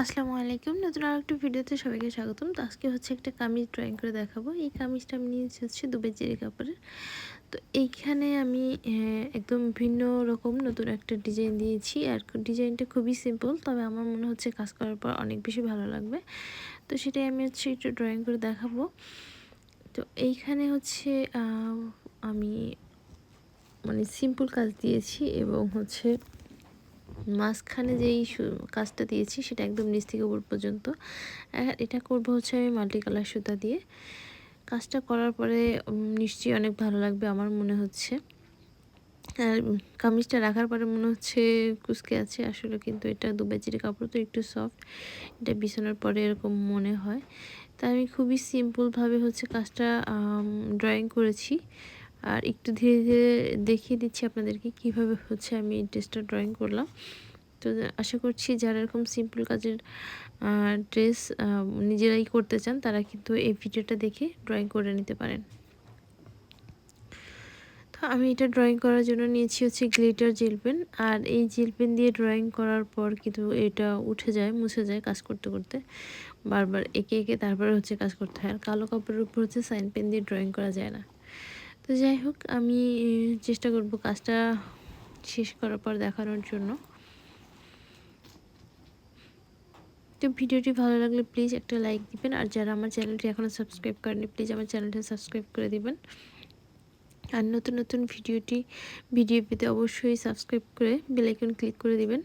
আসসালামু আলাইকুম। নতুন আর একটা ভিডিওতে সবাইকে স্বাগতম। তো আজকে হচ্ছে একটা কামিজ ড্রয়িং করে দেখাবো। এই কামিজটা আমি নিয়েছি হচ্ছে দুবের জিরি কাপড়ের। তো এইখানে আমি একদম ভিন্ন রকম নতুন একটা ডিজাইন দিয়েছি। আর ডিজাইনটা খুবই সিম্পল তবে আমার মনে হচ্ছে কাজ করার পর অনেক বেশি ভালো লাগবে। তো সেটাই আমি হচ্ছে একটু ড্রয়িং করে দেখাবো। তো এইখানে হচ্ছে আমি মানে সিম্পল কাজ দিয়েছি এবং হচ্ছে মাঝখানে যেই কাজটা দিয়েছি সেটা একদম নিচ থেকে উপর পর্যন্ত। আর এটা করব হচ্ছে আমি মাল্টি কালার সুতা দিয়ে। কাজটা করার পরে নিশ্চয়ই অনেক ভালো লাগবে আমার মনে হচ্ছে। আর কামিজটা রাখার পরে মনে হচ্ছে কুচকে আছে আসলে, কিন্তু এটা দুবাইচির কাপড় তো একটু সফট এটা বিছানোর পরে এরকম মনে হয়। তাই আমি খুবই সিম্পলভাবে হচ্ছে কাজটা ড্রয়িং করেছি। আর একটু ধীরে ধীরে দেখিয়ে দিচ্ছি আপনাদেরকে কীভাবে হচ্ছে আমি ড্রেসটা ড্রয়িং করলাম। তো আশা করছি যারা এরকম সিম্পল কাজের ড্রেস নিজেরাই করতে চান, তারা কিন্তু এই ভিডিওটা দেখে ড্রয়িং করে নিতে পারেন। তো আমি এটা ড্রয়িং করার জন্য নিয়েছি হচ্ছে গ্লিটার জেল পেন আর এই জেল পেন দিয়ে ড্রয়িং করার পর কিন্তু এটা উঠে যায়, মুছে যায় কাজ করতে করতে। বারবার একে একে তারপরে হচ্ছে কাজ করতে হয়, আর কালো কাপড়ের উপর হচ্ছে সাইন পেন দিয়ে ড্রয়িং করা যায় না। তো যাই হোক, আমি চেষ্টা করব কাজটা শেষ করার পর দেখানোর জন্য। তো ভিডিওটি ভালো লাগলে প্লিজ একটা লাইক দিবেন, আর যারা আমার চ্যানেলটি এখনও সাবস্ক্রাইব করেনি প্লিজ আমার চ্যানেলটি সাবস্ক্রাইব করে দিবেন। আর নতুন নতুন ভিডিওটি ভিডিও পেতে অবশ্যই সাবস্ক্রাইব করে বেলাইকন ক্লিক করে দিবেন,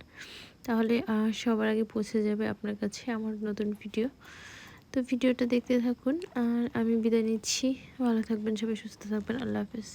তাহলে সবার আগে পৌঁছে যাবে আপনার কাছে আমার নতুন ভিডিও তো ভিডিওটা দেখতে থাকুন আর আমি বিদায় নিচ্ছি। ভালো থাকবেন সবাই, সুস্থ থাকবেন। আল্লাহ হাফেজ।